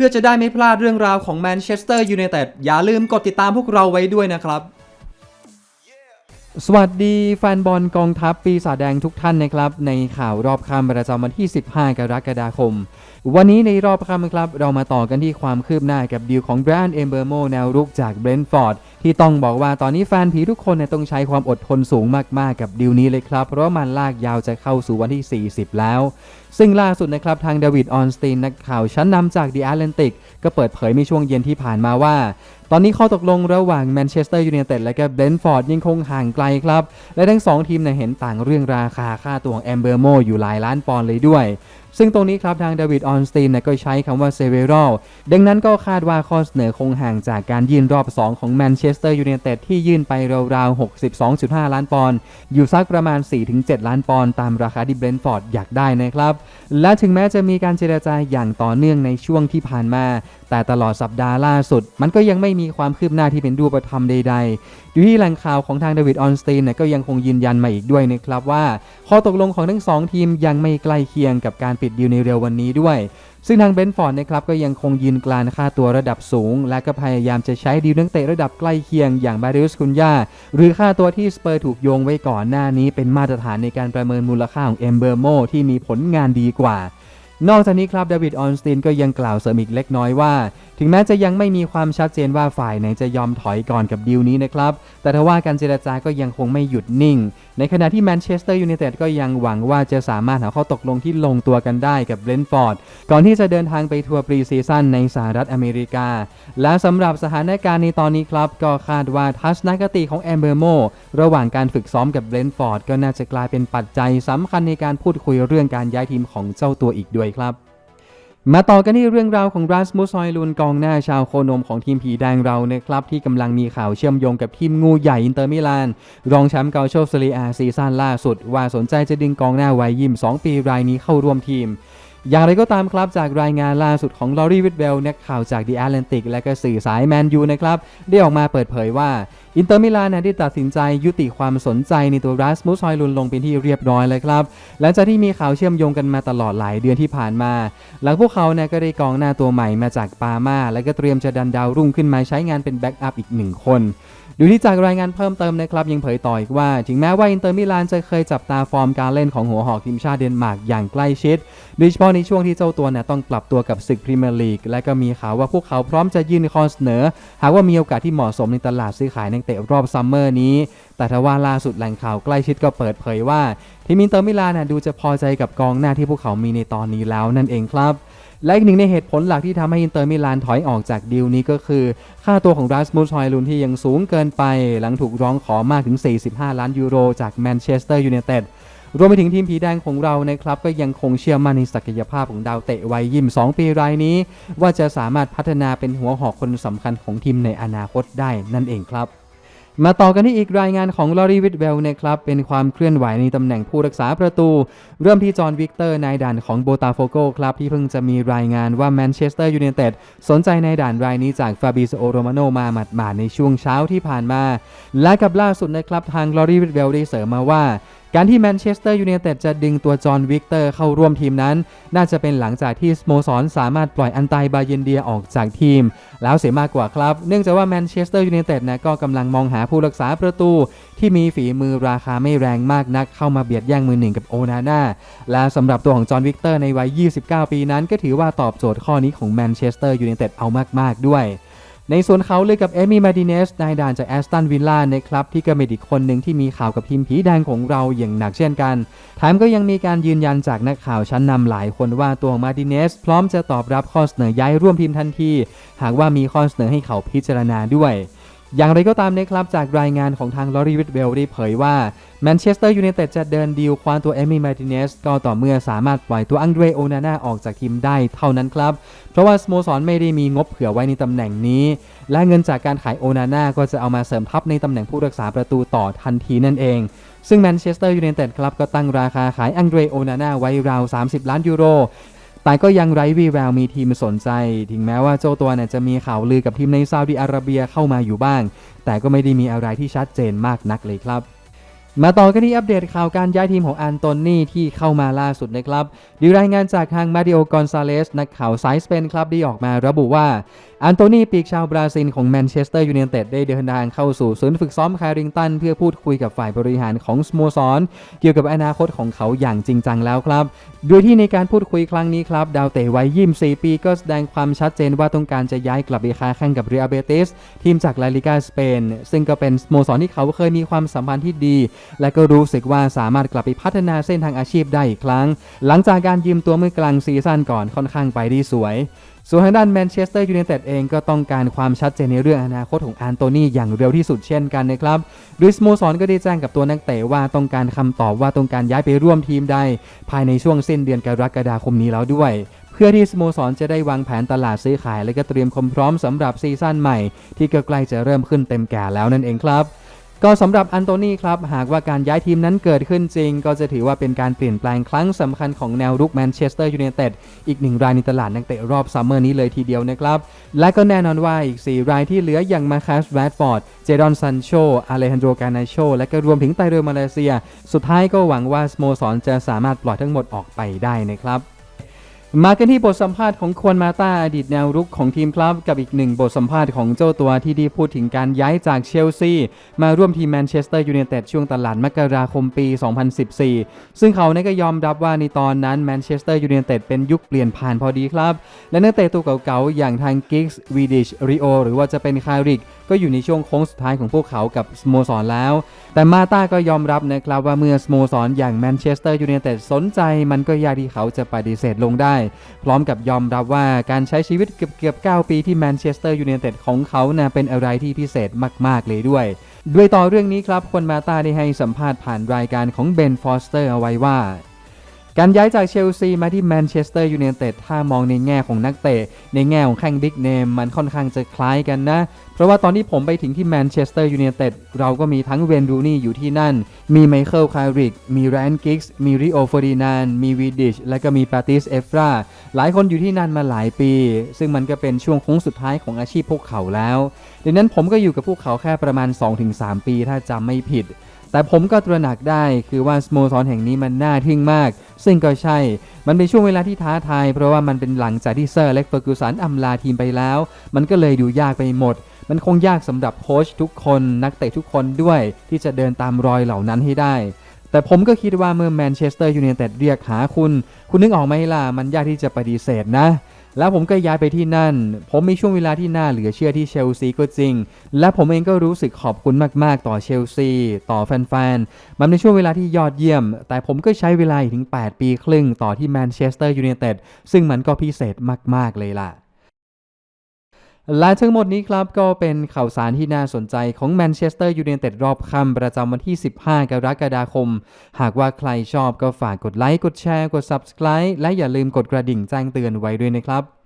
พื่อจะได้ไม่พลาดเรื่องราวของแมนเชสเตอร์ยูไนเต็ดอย่าลืมกดติดตามพวกเราไว้ด้วยนะครับ สวัสดีแฟนบอลกองทัพปีศาจแดงทุกท่านนะครับ ในข่าวรอบค่ำประจำวันที่ 15 กรกฎาคม วันนี้ในรอบค่ำครับ เรามาต่อกันที่ความคืบหน้ากับดีลของแบรนด์เอมเบอร์โมแนวรุกจากเบรนท์ฟอร์ดที่ต้องบอกว่าตอนนี้แฟนผีทุกคนเนี่ยต้องใช้ความอดทนสูงมากๆกับดีลนี้เลยครับ เพราะมันลากยาวจะเข้าสู่วันที่ 40 แล้วซึ่งล่าสุดนะครับทางเดวิดออนสตีนนักข่าวชั้นนำจาก The Atlantic ก็เปิดเผยในช่วงเย็นที่ผ่านมาว่า ตอนนี้ข้อตกลงระหว่างแมนเชสเตอร์ยูไนเต็ดและก็เบรนท์ฟอร์ดยังคงห่างไกลครับ และทั้งสองทีมเนี่ยเห็นต่างเรื่องราคาค่าตัวของแอมเบอร์โมอยู่หลายล้านปอนด์เลยด้วยซึ่งตรงนี้ครับทางเดวิดออนสตีนก็ใช้คำว่าเซเวร a ลดังนั้นก็คาดว่าข้อเสนอคงห่างจากการยื่นรอบ 2 ของแมนเชสเตอร์ยูไนเต็ดที่ยื่นไปราวๆ 62.5 ล้านปอนด์อยู่สักประมาณ 4-7 ล้านปอนด์ตามราคาที่เบรนท์ฟอร์ดอยากได้นะครับ และถึงแม้จะมีการเจรจาอย่างต่อเนื่องในช่วงที่ผ่านมา แต่ตลอดสัปดาห์ล่าสุด มันก็ยังไม่มีความคืบหน้าที่เป็นรูปธรรมใด ๆ อยู่ที่แหล่งข่าวของทางเดวิดออนสตีนก็ยังคงยืนยันมาอีกด้วยนะครับว่า ข้อตกลงของทั้งสองทีมยังไม่ใกล้เคียงกับการปิดดีลในเร็ววันนี้ด้วย ซึ่งทางเบนฟอร์ดนะครับก็ยังคงยืนกลานค่าตัวระดับสูง และก็พยายามจะใช้ดีลนักเตะระดับใกล้เคียงอย่างบาริอุสคุนยาหรือค่าตัวที่สเปอร์ถูกโยงไว้ก่อนหน้านี้ เป็นมาตรฐานในการประเมินมูลค่าของเอมเบอร์โมที่มีผลงานดีกว่า นอกจากนี้ครับเดวิดออนสตินก็ยังกล่าวเสริมอีกเล็กน้อยว่า ถึงแม้จะยังไม่มีความชัดเจนว่าฝ่ายไหนจะยอมถอยก่อนกับดีลนี้นะครับ แต่ถ้าว่าการเจรจาก็ยังคงไม่หยุดนิ่ง ในขณะที่แมนเชสเตอร์ยูไนเต็ดก็ยังหวังว่าจะสามารถหาข้อตกลงที่ลงตัวกันได้กับเบรนฟอร์ดก่อนที่จะเดินทางไปทัวร์ปรีซีซั่นในสหรัฐอเมริกา และสำหรับสถานการณ์ในตอนนี้ครับ ก็คาดว่าทัศนคติของแอมเบอร์โมระหว่างการฝึกซ้อมกับเบรนฟอร์ดก็น่าจะกลายเป็นปัจจัยสำคัญในการพูดคุยเรื่องการย้ายทีมของเจ้าตัวอีกด้วยครับ มาต่อกันที่เรื่องราวของรัสมุสซอยลุนกองหน้าชาวโคนมของทีมผีแดงเรานะครับ ที่กำลังมีข่าวเชื่อมโยงกับทีมงูใหญ่อินเตอร์มิลาน รองแชมป์เกาโชซเรียอาซีซั่นล่าสุด ว่าสนใจจะดึงกองหน้าวัยยิม2 ปีรายนี้เข้าร่วมทีม อย่างไรก็ตามครับจากรายงานล่าสุดของลอรีวิดเวลนักข่าวจาก The Atlantic และก็สื่อสายแมนยูนะครับ ได้ออกมาเปิดเผยว่า อินเตอร์มิลานได้ตัดสินใจยุติความสนใจในตัวรัสมุสซอยลุนลงเป็นที่เรียบร้อยเลยครับ หลังจากที่มีข่าวเชื่อมโยงกันมาตลอดหลายเดือนที่ผ่านมา หลังพวกเขาเนี่ยก็ได้กองหน้าตัวใหม่มาจากปามา และก็เตรียมจะดันดาวรุ่งขึ้นมาใช้งานเป็นแบ็กอัพอีกหนึ่งคนดูที่จากรายงานเพิ่มเติมนะครับยังเผยต่ออีกว่า ถึงแม้ว่าอินเตอร์มิลานจะเคยจับตาฟอร์มการเล่นของหัวหอกทีมชาติเดนมาร์กอย่างใกล้ชิดโดยเฉพาะในในช่วงที่เจ้าตัวเนี่ยต้องปรับตัวกับศึกพรีเมียร์ลีกและก็มีข่าวว่าพวกเขาพร้อมจะยื่นข้อเสนอ หากว่ามีโอกาสที่เหมาะสมในตลาดซื้อขายนักเตะรอบซัมเมอร์นี้ แต่ทว่าล่าสุดแหล่งข่าวใกล้ชิดก็เปิดเผยว่า ทีมอินเตอร์มิลานน่ะดูจะพอใจกับกองหน้าที่พวกเขามีในตอนนี้แล้วนั่นเองครับและอีกหนึ่งในเหตุผลหลักที่ทำให้อินเตอร์มิลานถอยออกจากดีลนี้ก็คือ ค่าตัวของรัสมุสฮอยลุนที่ยังสูงเกินไป หลังถูกร้องขอมากถึง 45 ล้านยูโรจากแมนเชสเตอร์ยูไนเต็ด รวมไปถึงทีมผีแดงของเรานะครับก็ยังคงเชื่อมั่นในศักยภาพของดาวเตะวัยยิม2 ปีรายนี้ ว่าจะสามารถพัฒนาเป็นหัวหอกคนสำคัญของทีมในอนาคตได้นั่นเองครับมาต่อกันที่อีกรายงานของลอรีวิดเวลนะครับ เป็นความเคลื่อนไหวในตำแหน่งผู้รักษาประตู เริ่มที่จอห์นวิกเตอร์นายด่านของโบตาโฟโกครับ ที่เพิ่งจะมีรายงานว่าแมนเชสเตอร์ยูไนเต็ดสนใจในด่านรายนี้จากฟาบิโซโรมาโนมาหมาดๆในช่วงเช้าที่ผ่านมา และกับล่าสุดนะครับ ทางลอรีวิดเวลได้เสริมมาว่า การที่แมนเชสเตอร์ยูไนเต็ดจะดึงตัวจอห์นวิกเตอร์เข้าร่วมทีมนั้น น่าจะเป็นหลังจากที่สโมสรสามารถปล่อยอันไตบาเยนเดียออกจากทีม แล้วเสียมากกว่าครับ เนื่องจากว่าแมนเชสเตอร์ยูไนเต็ดนะก็กำลังมองหาผู้รักษาประตู ที่มีฝีมือราคาไม่แรงมากนัก เข้ามาเบียดแย่งมือหนึ่งกับโอนาน่าและสำหรับตัวของจอห์นวิกเตอร์ในวัย 29 ปีนั้น ก็ถือว่าตอบโจทย์ข้อนี้ของแมนเชสเตอร์ยูไนเต็ดเอามากๆด้วย ในส่วนเขาเลยกับเอมี่มาดิเนสนายด่านจากแอสตันวิลล่านะครับที่ก็เป็นอีกคนหนึ่งที่มีข่าวกับทีมผีแดงของเราอย่างหนักเช่นกันแถมก็ยังมีการยืนยันจากนักข่าวชั้นนำหลายคนว่าตัวมาดิเนสพร้อมจะตอบรับข้อเสนอย้ายร่วมทีมทันที หากว่ามีข้อเสนอให้เขาพิจารณาด้วย อย่างไรก็ตามนะครับจากรายงานของทางลอรีวิดเวลได้เผยว่าแมนเชสเตอร์ยูไนเต็ดจะเดินดีลคว้าตัวเอมี่มาติเนสก็ต่อเมื่อสามารถปล่อยตัวอังเดรโอนาน่าออกจากทีมได้เท่านั้นครับ เพราะว่าสโมสรไม่ได้มีงบเผื่อไว้ในตำแหน่งนี้ และเงินจากการขายโอนาน่าก็จะเอามาเสริมทัพในตำแหน่งผู้รักษาประตูต่อทันทีนั่นเอง ซึ่งแมนเชสเตอร์ยูไนเต็ดครับก็ตั้งราคาขายอังเดรโอนาน่าไว้ราว 30 ล้านยูโร แต่ก็ยังไร้วีแววมีทีมสนใจ ถึงแม้ว่าเจ้าตัวเนี่ยจะมีข่าวลือกับทีมในซาอุดิอาระเบียเข้ามาอยู่บ้าง แต่ก็ไม่ได้มีอะไรที่ชัดเจนมากนักเลยครับ มาต่อกันที่อัปเดตข่าวการย้ายทีมของอันโตนี่ที่เข้ามาล่าสุดนะครับดีรายงานจากทางมาดิโอกอนซาเลสนักข่าวสายสเปนครับได้ออกมาระบุว่าอันโตนีปีกชาวบราซิลของแมนเชสเตอร์ยูไนเต็ดได้เดินทางเข้าสู่ศูนย์ฝึกซ้อมแคริงตัน เพื่อพูดคุยกับฝ่ายบริหารของสโมสร เกี่ยวกับอนาคตของเขาอย่างจริงจังแล้วครับ โดยที่ในการพูดคุยครั้งนี้ครับ ดาวเตะวัย24 ปีก็แสดงความชัดเจนว่าต้องการจะย้ายกลับไปค้าแข่งกับเรอเบติสทีมจากลาลิกาสเปนซึ่งก็เป็นสโมสรที่เขาเคยมีความสัมพันธ์ที่ดีและก็รู้สึกว่าสามารถกลับไปพัฒนาเส้นทางอาชีพได้อีกครั้ง หลังจากการยืมตัวเมื่อกลางซีซั่นก่อนค่อนข้างไปได้สวยส่วนทางด้านแมนเชสเตอร์ยูไนเต็ดเองก็ต้องการความชัดเจนในเรื่องอนาคตของอันโตนีอย่างเร็วที่สุดเช่นกันนะครับดยสโมสรก็ได้แจ้งกับตัวนักเตะว่าต้องการคำตอบว่าต้องการย้ายไปร่วมทีมใดภายในช่วงสิ้นเดือนกรกฎาคมนี้แล้วด้วย เพื่อที่สโมสรจะได้วางแผนตลาดซื้อขาย และก็เตรียมความพร้อมสำหรับซีซั่นใหม่ ที่ก็ใกล้จะเริ่มขึ้นเต็มแก่แล้วนั่นเองครับ ก็สำหรับอันโตนีครับหากว่าการย้ายทีมนั้นเกิดขึ้นจริง ก็จะถือว่าเป็นการเปลี่ยนแปลงครั้งสำคัญของแนวรุกแมนเชสเตอร์ยูไนเต็ดอีกหนึ่งรายในตลาดนักเตะรอบซัมเมอร์นี้เลยทีเดียวนะครับ และก็แน่นอนว่าอีก 4 รายที่เหลืออย่างมาคัสแรดฟอร์ด เจดอนซันโชอาเลฮันโดกานาโชและก็รวมถึงไตเรอมาเลเซีย สุดท้ายก็หวังว่าสโมสรจะสามารถปล่อยทั้งหมดออกไปได้นะครับ มากันที่บทสัมภาษณ์ของควนมาตาอดีตแนวรุกของทีมครับ กับอีกหนึ่งบทสัมภาษณ์ของเจ้าตัวที่ได้พูดถึงการย้ายจากเชลซี มาร่วมทีมแมนเชสเตอร์ยูไนเต็ดช่วงตลาดมกราคมปี 2014 ซึ่งเขาเนี่ยก็ยอมรับว่าในตอนนั้นแมนเชสเตอร์ยูไนเต็ดเป็นยุคเปลี่ยนผ่านพอดีครับ และนักเตะตัวเก่าๆอย่างทางกิกส์วีดิชริโอหรือว่าจะเป็นคาริก ก็อยู่ในช่วงโค้งสุดท้ายของพวกเขากับสโมสรแล้ว แต่มาตาก็ยอมรับนะครับว่าเมื่อสโมสรอย่างแมนเชสเตอร์ยูไนเต็ดสนใจมันก็ยากที่เขาจะปฏิเสธลงได้ พร้อมกับยอมรับว่าการใช้ชีวิตเกือบเกือบ9ปีที่แมนเชสเตอร์ยูไนเต็ดของเขานะ่ะเป็นอะไรที่พิเศษมากๆเลยด้วย ด้วยต่อเรื่องนี้ครับคนมาตาได้ให้สัมภาษณ์ผ่านรายการของเบนฟอสเตอร์เอาไว้ว่า การย้ายจากเชลซีมาที่แมนเชสเตอร์ยูไนเต็ดถ้ามองในแง่ของนักเตะ ในแง่ของแข่งบิ๊กเนมมันค่อนข้างจะคล้ายกันนะ เพราะว่าตอนที่ผมไปถึงที่แมนเชสเตอร์ยูไนเต็ดเราก็มีทั้งเวนรูนี่อยู่ที่นั่น มีไมเคิลคาริก มีแรนกิกส์มีริโอฟอรินานมีวีดิช และก็มีปาติสเอฟราหลายคนอยู่ที่นั่นมาหลายปี ซึ่งมันก็เป็นช่วงโค้งสุดท้ายของอาชีพพวกเขาแล้วดังนั้นผมก็อยู่กับพวกเขาแค่ประมาณ 2-3 ปีถ้าจำไม่ผิด แต่ผมก็ตระหนักได้คือว่าสโมสรแห่งนี้มันน่าทึ่งมาก ซึ่งก็ใช่ มันเป็นช่วงเวลาที่ท้าทาย เพราะว่ามันเป็นหลังจากที่เซอร์เล็กเฟอร์กูสันอำลาทีมไปแล้ว มันก็เลยดูยากไปหมด มันคงยากสำหรับโค้ชทุกคนนักเตะทุกคนด้วย ที่จะเดินตามรอยเหล่านั้นให้ได้แต่ผมก็คิดว่าเมื่อแมนเชสเตอร์ยูไนเต็ดเรียกหาคุณ คุณนึกออกไหมล่ะ มันยากที่จะปฏิเสธนะ แล้วผมก็ย้ายไปที่นั่น ผมมีช่วงเวลาที่น่าเหลือเชื่อที่เชลซีก็จริง และผมเองก็รู้สึกขอบคุณมาก ๆ ต่อเชลซี ต่อแฟนๆ มันเป็นช่วงเวลาที่ยอดเยี่ยม แต่ผมก็ใช้เวลาถึง 8 ปีครึ่งต่อที่แมนเชสเตอร์ยูไนเต็ดซึ่งมันก็พิเศษมาก ๆ เลยล่ะ และทั้งหมดนี้ครับก็เป็นข่าวสารที่น่าสนใจของแมนเชสเตอร์ยูไนเต็ดรอบค่ำประจำวันที่ 15 กรกฎาคม หากว่าใครชอบก็ฝากกดไลค์ กดแชร์ กด Subscribe และอย่าลืมกดกระดิ่งแจ้งเตือนไว้ด้วยนะครับ